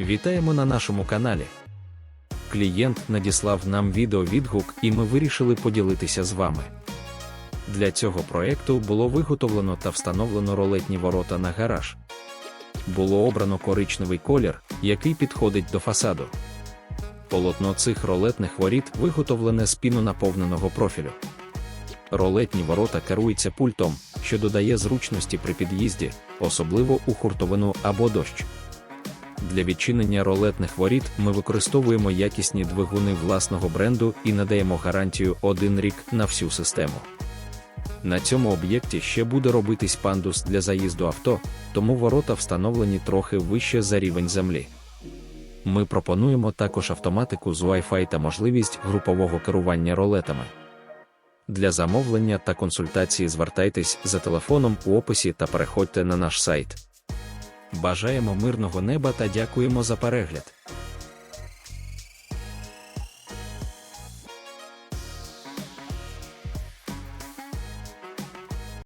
Вітаємо на нашому каналі. Клієнт надіслав нам відеовідгук і ми вирішили поділитися з вами. Для цього проєкту було виготовлено та встановлено ролетні ворота на гараж. Було обрано коричневий колір, який підходить до фасаду. Полотно цих ролетних воріт виготовлене з пінонаповненого профілю. Ролетні ворота керуються пультом, що додає зручності при під'їзді, особливо у хуртовину або дощ. Для відчинення ролетних воріт ми використовуємо якісні двигуни власного бренду і надаємо гарантію один рік на всю систему. На цьому об'єкті ще буде робитись пандус для заїзду авто, тому ворота встановлені трохи вище за рівень землі. Ми пропонуємо також автоматику з Wi-Fi та можливість групового керування ролетами. Для замовлення та консультації звертайтесь за телефоном у описі та переходьте на наш сайт. Бажаємо мирного неба та дякуємо за перегляд.